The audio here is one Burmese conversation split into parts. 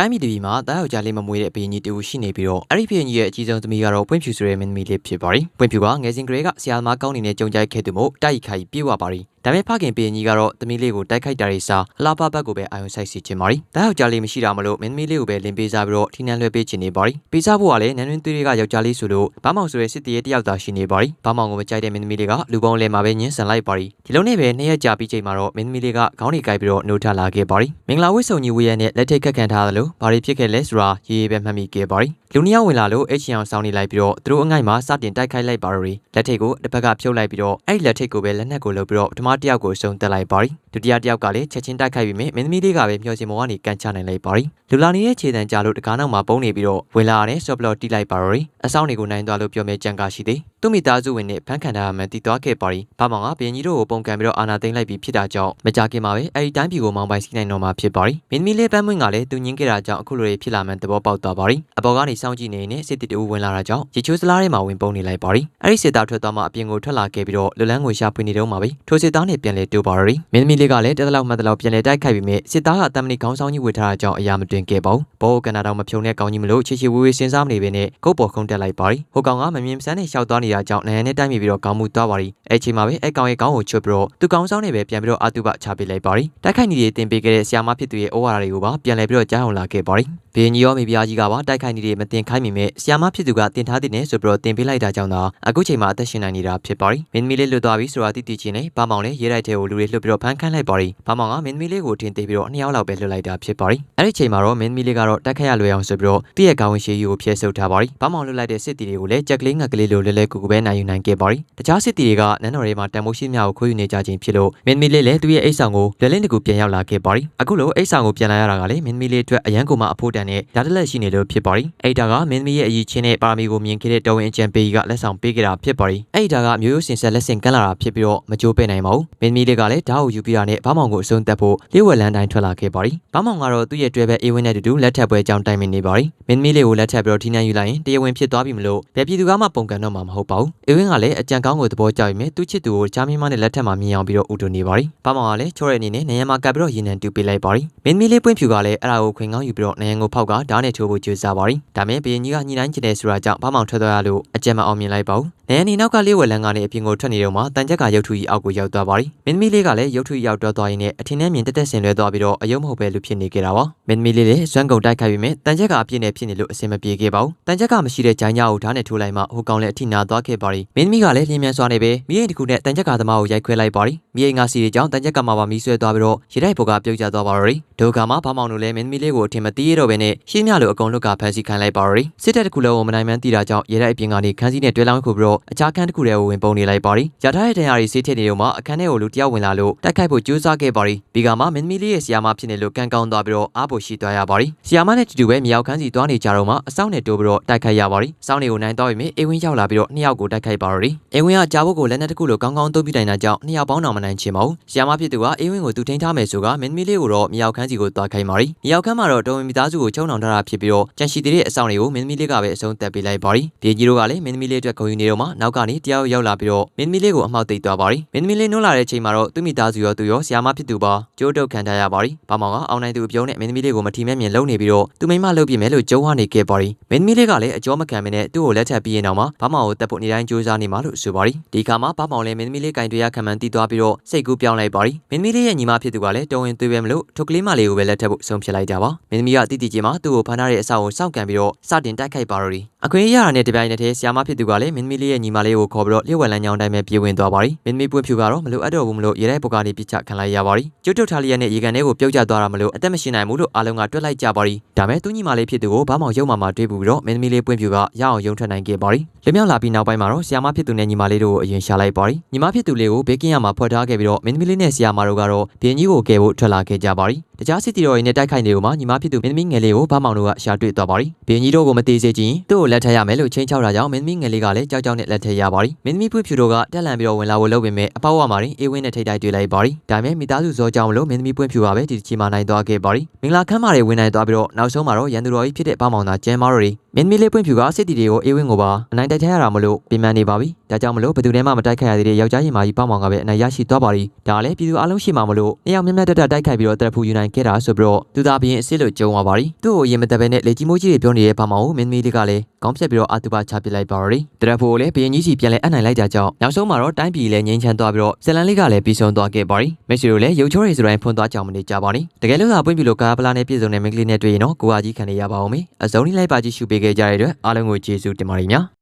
တိုင်းပြည်တစ်ပြည်မှာတားယောက်ျားလေးမမွေးတဲ့ဘုရင်ကြီးတူရှိနေပြီးတော့အဲ့ဒီဘုရင်ကြီးရဲ့အကြီးဆုံးသမီးကတော့ပွင့်ဖြူဆိုတဲ့မင်းသမီးလေးဖြစ်ပါတယ်ပွင့်ဖြူကငယ်စဉ်ကလေးကဆရာသမားကောင်းနေတဲ့ကြုံကြိုက်ခဲ့သူမို့တိုက်ခိုက်ပြေးဝပါတယ်ဒါပေမဲ့ဖခင်ဘုရင်ကြီးကတော့သမီးလေးကိုတိုက်ခိုက်တာတွေစားအလားပါဘက်ကိုပဲအာရုံစိုက်စီခြင်းပါတယ်တားယောက်ျားလေးမရှိတာမလို့မင်းသမီးလေးကိုပဲလင်ပေးစားပြီးတော့ထိနှံလွှဲပေးခြင်းနေပါတယ်ပေးစားဖို့ကလည်းနန်းတွင်းသွေးတွေကယောက်ျားလေးဆိုလို့ဘာမောင်ဆိုတဲ့စစ်တီးရဲ့တယောက်သာရှိနေပါတယ်ဘာမောင်ကိုမကြိုက်တဲ့မင်းသမီးလေးကလူပေါင်းလဲမှာပဲညှင်းဆန်လိုက်ပါတယ်ဒီလိုနဲ့ပဲနှစ်ရက်ကြာပြီးချိန်မှာတော့မင်းသမီးလေးကခေါင်းတွေကိုက်ပြီးတော့နှုတ်ထလာခဲ့ပါတယ်မင်္ဂလာဝိတ်ဆုံကြီးဝေးရနဲ့လက်ထိတ်ခတ်ခံထားသလိုဘာတွေဖြစ်ခဲ့လဲဆိုတာရေးရေးပဲမှတ်မိခဲ့ပါတယ်လူနှစ်ယောက်ဝင်လာလို့အချီအောင်စောင်းနေလိုက်ပြီးတော့သူတို့အငိုက်မှာစတင်တိုက်ခိုက်လိုက်ပါတော့လက်ထိတ်ကိုတစ်ဖက်ကဖြုတ်လိုက်ပြီးတော့အဲ့ဒီလက်ထိတ်ကိုပဲလက်နက်ကိုလှုပ်ပြီးတော့ပထမတစ်ယောက်ကိုစုံတက်လိုက်ပါတယ်ဒုတိယတစ်ယောက်ကလည်းချက်ချင်းတိုက်ခိုက်ပြီးမြမင်းသမီးလေးကပဲမျောချင်မောကနေကန်ချနိုင်လိုက်ပါတယ်လူလာနေတဲ့ခြေတံကြားလို့တကားနောက်မှာပုံနေပြီးတော့ဝင်လာတဲ့ဆော့ဘလော့တီးလိုက်ပါတော့အဆောင်တွေကိုနိုင်သွားလို့ပြောမဲ့ကြံကားရှိသေးသူ့မိသားစုဝင်နဲ့ဖန်ခံထားမှန်တည်သွားခဲ့ပါရီဘာမောင်ကဘရင်ကြီးတို့ကိုပုံကံပြီးတော့အာနာသိမ့်လိုက်ပြီးဖြစ်တာကြောင့်မကြခင်မှာပဲအဲ့ဒီတိုင်းပြည်ကိုမောင်းပိုင်စီးနိုင်တော့မှာဖြစ်ပါရီမင်းသမီးလေးပန်းမွင့်ကလည်းသူညင်းခဲ့တာကြောင့်အခုလိုတွေဖြစ်လာမှန်သဘောပေါက်သွားပါရီအပေါ်ကနေစောင့်ကြည့်နေနေစစ်တီတူဝင်လာတာကြောင့်ရေချိုးစလားထဲမှာဝင်ပုံနေလိုက်ပါရီအဲ့ဒီစစ်သားထွက်သွားမှအပြင်ကိုထွက်လာခဲ့ပြီးတော့လူလန်းကိုရှာဖွေနေတော့မှာပဲထိုစစ်သားနဲ့ပြန်လဲတူပါရီမင်းသမီးလေးကလည်းတက်တလောက်မှတ်တလောက်ပြန်လဲတိုက်ခိုက်ပြီးမြဲစစ်သားကအတမဏိခေါင်းဆောင်ကြီးဝေထားတာကြောင့်အရာမတွင်ခဲ့ပါဘူးဘောကနာတော့မဖြုံတဲ့ကောင်းကြီးမလို့ချီချီဝေးဝေးစဉ်းစားမနေဘဲနဲ့ကုတ်ပေါ်ခုန်တက်လိုက်ပါရီဟိုကောင်ကမမြင်မစမ်းနဲ့ရှောက်သွားနေတာကြောင့်နိုင်ရနဲ့တိုက်မိပြီးတော့ကောင်းမှုသွားပါရီအဲ့ချိန်မှာပဲအဲ့ကောင်ရဲ့ကောင်းကိုချွတ်ပြီးတော့သူကောင်းဆောင်နေပဲပြန်ပြီးတော့အာတုပချပေးလိုက်ပါရီတိုက်ခိုက်နေတွေတင်ပေးခဲ့တဲ့ဆီယာမဖြစ်သူရဲ့ဩဝါဒတွေကိုပါပြန်လဲပြီးတော့ကြားအောင်လာခဲ့ပါရီ ဘင်းကြီးရောမိဖုရားကြီးကပါတိုက်ခိုက်နေတွေမတင်ခိုင်းမိမဲ့ဆီယာမဖြစ်သူကတင်ထားတဲ့နဲ့ဆိုပြီးတော့တင်ပေးလိုက်တာကြောင့်သာအခုချိန်မှာအသက်ရှင်နိုင်နေတာဖြစ်ပါရီမင်းသမီးလေးလွတ်သွားပြီဆိုတာသိသိချင်းနဲ့ဘာမောင်လည်းရေးလိုက်တဲ့ကိုလူတွေလှုပ်ပြီးတော့ဖန်ခန့်လိုက်ပါရီဘာမောင်ကမင်းသမီးလေးကိုထင်သေးပြီးတော့နှစ်ယောက်လောက်ပဲလွတ်လိုက်တာဖြစ်ပါရီအဲ့ဒီချိန်မှာတော့မင်းသမီးလေးကတော့တိုက်ခိုက်ရလွယ်အောင်ဆိုပြီးတော့တည့်ရဲ့ကောင်းဝင်ရှိကြီးကိုဖျက်ဆုပ်ထားပါရီဘာမောင်လွတ်လိုက်တဲ့စစ်တီတွေကိုလည်းကြက်ကလေးငက်ကလေးလိုလဲလဲကူကူပဲနိုင်ယူနိုင်ခဲ့ပါရီတခြားစစ်တီတွေကနန်းတော်တွေမှာတန်မိုးရှိမြကိုခိုးယူနေကြခြင်းဖြစ်လို့မင်းသမီးလေးလည်းသူ့ရဲ့အိတ်ဆောင်ကိုလွယ်လင်းတကူပြန်ရောက်လာခဲ့ပါရီအခုလိုအိတ်ဆောင်ကိုပြန်လာရတာကလည်းမင်းသမီးလေးအတွက်အရန်ကိုမှအဖို့တန်နဲ့ဓာတ်လက်ရှိနေလို့ဖြစ်ပါရီအဲ့ဒါကမင်းသမီးရဲ့အရေးချင်းနဲ့ပါရမီကိုမြင်ခဲ့တဲ့တော်ဝင်အကျံပေးကြီးကလက်ဆောင်ပေးခဲ့တာဖြစ်ပါရီအဲ့ဒါကမျိုးရိုးစင်ဆက်လက်ဆင့်ကမ်းလာတာဖြစ်ပြီးတော့မကြိုးပဲ့နိုင်ပါဘူးမင်းသမီးလေးကလည်းဓာတ်ကိုယူပြီးတာနဲ့ဘာမောင်ကိုအဆုံးသက်ဖို့လေးဝက်လန်းတိုင်းထွက်လာခဲ့ပါရီဘာမောင်ကတော့သူ့ရဲ့တွဲပဲအေးဝင်းနဲ့တူတူလက်ထပ်ပွဲကြောင်းတိုင်ပင်နေပါရီမင်းသမီးလေးကိုလက်ထပ်ပြီးတော့ထိနှံယူလိုက်ရင်တရားဝင်ဖြစ်သွားပြီမလို့ဘယ်ပြည်သူကမှပုံကန်တော့မှာမဟုတ်ပါဘူးအေးဝင်းကလည်းအကြံကောင်းကိုသဘောကျပြီးမြဲသူ့ချစ်သူကိုချားမင်းမနဲ့လက်ထပ်မှာမြင်အောင်ပြီးတော့ဥတူနေပါရီဘာမောင်ကလည်းချောတဲ့အနေနဲ့နေရမှာကပ်ပြီးတော့ရင်နံတူပေးလိုက်ပါရီမင်းသမီးလေးပွင့်ဖြူကလည်းအဲ့ဒါကိုခွင်ကောင်းယူပြီးတော့နေရန်ကိုဖောက်ကဓာတ်နဲ့ချိုးဖို့ကြိုးစားပါရီဒါမဲ့ဘရင်ကြီးကညှိနှိုင်းချင်တယ်ဆိုတာကြောင့်ဘာမောင်ထွက်သွားရလို့အကြံမအောင်မြင်လိုက်ပါဘူးနေရန်ဒီနောက်ကလေးဝက်လန်းကနေအပြင်ကိုထွက်နေတော့မှတန်ချက်ကရုပ်ထုကြီးအောက်ကိုရောက်သွားပါရီမင်းသမီးလေးကလည်းရုပ်ထုကြီးရောက်တော့သွားရင်းနဲ့အထင်နဲ့မြင်တက်တက်ဆင်လွဲသွားပြီးတော့အယုံမဟုတ်ပဲလူဖြစ်နေကြတာပါမင်းသမီးလေးလည်းစွမ်းကုန်တိုက်ခိုက်ပြီးမြဲတန်ချက်ကအပြည့်နဲ့ဖြစ်နေလို့အဆင်မပြေခဲ့ပါဘူးတန်ချက်ကမရှိတဲ့ဂျိုင်းညာကိုဓာတ်နဲ့ထိုးလိုက်မှဟိုကောင်လည်းအထိနာသွားခဲ့ပါရီမင်းသမီးကလည်းလျင်မြန်စွာနေပဲမိရင်တစ်ခုနဲ့တန်ချက်ကသမားကိုရိုက်ခွဲလိုက်ပါရီမိရင်ကစီတွေကြောင့်တန်ချက်ကမှပါမီးဆွဲသွားပြီးတော့ရေတိုက်ဘောကပြုတ်ကျသွားပါရီဒုက္ခမှာဘာမောင်တို့လည်းမင်းသမီးလေးကိုအထင်မသေးရတော့ဘဲနဲ့ရှင်းမြလို့အကုန်လွတ်ကဖမ်းဆီးခိုင်းလိုက်ပါရီစစ်တပ်တစ်ခုလုံးကိုမနိုင်မှန်းသိတာကြောင့်ရေတိုက်အပြင်ကနေခန်းစီနဲ့တွဲလောင်းခုပြီးတော့အခြားခန်းတစ်ခုတည်းကိုဝင်ပုံနေလိုက်ပါရီရထားတဲ့တန်ရာတွေဆေးထည့်နေတော့မှအခန်းထဲကိုလူတယောက်ဝင်လာလို့တိုက်ခိုက်ဖို့ကြိုးစားခဲ့ပါရီဒီကမှာမင်းသမီးလေးရဲ့ဆီယာမဖြစ်နေလို့ကန်ကောင်းသွားပြီးတော့အားဖို့ရှိသွားရပါရီဆီယာမနဲ့တူတူပဲမြောက်ခန်းစီသွားနေကြတော့မှအဆောင်နဲ့တိုးပြီးတော့တိုက်ခိုက်ရပါရီစောင်းတွေကိုနိုင်သွားပြီမြအေဝင်းရောက်လာပြီးတော့နှစ်ယောက်ကိုတိုက်ခိုက်ပါရီအေဝင်းကကြာဖို့ကိုလက်နက်တစ်ခုလိုကောင်းကောင်းသုံးပြနိုင်တာကြောင့်နှစ်ယောက်ပေါင်းတော်မနိုင်ချင်ပါဘူးဆီယာမဖြစ်သူကအေဝင်းကိုသူထိန်းထားမယ်ဆိုကမင်းသမီးလေးကိုတော့မြောက်ခန်းစီကိုသွားခိုင်းပါရီမြောက်ခန်းမှာတော့တော်ဝင်မိသားစုကိုချုံနှောင်ထားတာဖြစ်ပြီးတော့ကြန့်ရှိသေးတဲ့အဆောင်တွေကိုမင်းသမီးလေးကပဲအဆုံးသက်ပေးလိုက်ပါရီပြေကြီးတို့ကလည်းမင်းသမီးလေးအတွက်ဂုဏ်ယူနေတော့မှနောက်ကနေတယောက်ရောက်လာပြီးတော့မင်းသမီးလေးကိုအမှောက်သိပ်သွားပါရီမင်းသမီးလေးနှိုးလာတဲ့ချိန်မှာတော့သူ့မိသားစုရောသူရောဆီယာမဖြစ်သူပါကြိုးတုတ်ခံထားရပါရီဘာမောင်ကအောင်နိုင်သူအပြုံးနဲ့မင်းသမီးလေးကိုမထီမဲ့မြင်လုံနေပြီးတော့သူမိမလှုပ်ပြမယ်လို့ကြုံဝနေခဲ့ပါရီမင်းသမီးလေးကလည်းအကျောမခံမနဲ့သူ့ကိုလက်ထပ်ပြီးရင်တော့မှဘာမောင်ကိုတက်ဖို့နေတိုင်းကြိုးစားနေမှာလို့ဆိုပါရီဒီခါမှာဘာမောင်လည်းမင်းသမီးလေးကင်တွေရခံမှန်းတီးသွားပြီးတော့စိတ်ကူးပြောင်းလိုက်ပါရီမင်းသမီးလေးရဲ့ညီမဖြစ်သူကလည်းတော်ဝင်သွေးပဲမလို့ထုတ်ကလေးမလေးကိုပဲလက်ထပ်ဖို့ဆုံးဖြတ်လိုက်ကြပါမင်းသမီးကတိတိကျမှသူ့ကိုဖမ်းထားတဲ့အဆောက်ကိုစောင့်ကန်ပြီးတော့စတင်တိုက်ခိုက်ပါရီအခွင့်အရေးရတာနဲ့တပြိုင်နက်တည်းဆီယာမဖြစ်သူကလည်းမင်းသမီးလေးရဲ့ညီမလေးကိုခေါ်ပြီးတော့လျှို့ဝှက်လန်းကြောင်းတိုင်းပဲပြေးဝင်သွားပါရီမင်းသမီးပွင့်ဖြူကတော့မလို့အပ်တော့ဘူးမလို့ရေတိုက်ပုတ်ကနေပြစ်ချခံလိုက်ရပါရီကျွတ်တုတ်ထားလျက်နဲ့ရေကန်ထဲကိုပြုတ်ကျသွားတာမလို့အသက်မရှိနိုင်ဘူးလို့အားလုံးကတွက်လိုက်ကြပါရီဒါမဲ့သူညီမလေးဖြစ်သူကိုဘာမှရုံမှမှာတွေးပူပြီးတော့မင်းသမီးလေးပွင့်ဖြူကရအောင်ယုံထွက်နိုင်ခဲ့ပါရီလွမြောက်လာပြီးနောက်ပိုင်းမှာတော့ဆီယာမဖြစ်သူနဲ့ညီမလေးတို့ကိုအရင်ရှာလိုက်ပါရီညီမဖြစ်သူလေးကိုဘေးကင်းရမှာဖွက်ထားခဲ့ပြီးတော့မင်းသမီးလေးနဲ့ဆီယာမတို့ကတော့ဘင်းကြီးကိုကယ်ဖို့ထွက်လာခဲ့ကြပါရီတခြားစစ်တီတော်တွေနဲ့တိုက်ခိုက်နေလို့မှညီမဖြစ်သူမင်းသမီးငယ်လေးကိုဘာမောင်တို့ကရှာတွေ့သွားပါရီဘင်းကြီးတို့ကိုမသေးစေချင်သူ့ကိုလက်ထပ်ရမယ်လို့ချင်းချောက်တာကြောင့်မင်းသမီးငယ်လေးကလည်းကြောက်ကြောက်နဲ့လက်ထပ်ရပါရီမင်းသမီးဖွင့်ဖြူတို့ကတက်လန်ပြီးတော့ဝင်လာဖို့လုပ်ပေမဲ့အပေါက်ဝမှာရင်အေးဝင်းနဲ့ထိတ်တိုက်တွေ့လိုက်ပါရီဒါပေမဲ့မိသားစုဇောကြောင့်မလို့မင်းသမီးပွင့်ဖြူကပဲဒီချီမာနိုင်သွားခဲ့ပါရီမင်္ဂလာခမ်းမာတွေဝင်နိုင်သွားပြီးတော့နောက်ဆုံးမှာတော့ရန်သူတော်ကြီးဖြစ်တဲ့ဘာမောင်သာကျဲမားတို့တွေမင်းသမီးလေးပွင့်ဖြူကစစ်တီတွေကိုအေးဝင်းကိုပါအနိုင်တိုက်ထရတာမလို့ပြင်ပန်းနေပါပြီ ဒါကြောင့်မလို့ဘယ်သူနဲ့မှမတိုက်ခိုက်ရသေးတဲ့ယောက်ျားရင်မကြီးပေါ့မောင်ကပဲအနိုင်ရရှိသွားပါရီဒါကလည်းပြည်သူအလုံးရှိမှမလို့နှစ်ယောက်မျက်မျက်တက်တက်တိုက်ခိုက်ပြီးတော့တက်ဖူယူနိုင်ခဲ့တာဆိုပြီးတော့သူသားဘရင်အစ်စ်လို့ကြုံသွားပါရီသူ့ကိုရင်မသက်ပဲနဲ့လေကြီးမိုးကြီးတွေပြောနေတဲ့ပေါ့မောင်ကိုမင်းသမီးလေးကလည်းကောင်းဖြတ်ပြီးတော့အတူပါချပစ်လိုက်ပါရီတက်ဖူကိုလည်းဘရင်ကြီးစီပြန်လဲအနိုင်လိုက်တာကြောင့်နောက်ဆုံးမှာတော့တိုင်းပြည်လည်းငြိမ်းချမ်းသွားပြီးတော့ဇလန်လေးကလည်းပြီးဆုံးသွားခဲ့ပါရီမိတ်ဆွေတို့လည်းရုပ်ချိုးရည်ဆိုတိုင်းဖွင့်သွားကြောင်မနေကြပါနဲ့တကယ်လို့သာပွင့်ပြီလို့ကားပလာနဲ့ပြည်စုံတဲ့မင်းကလေးနဲ့တွေ့ရင်တော့ကိုကကြီးခံနေရပါအောင်မေအစုံလေးလိုက်ပါကြည့်ရှုပေးခဲ့ကြတဲ့အတွက်အားလုံးကိုကျေးဇူးတင်ပါတယ်ညာ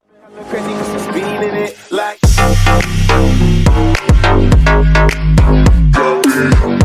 Got me.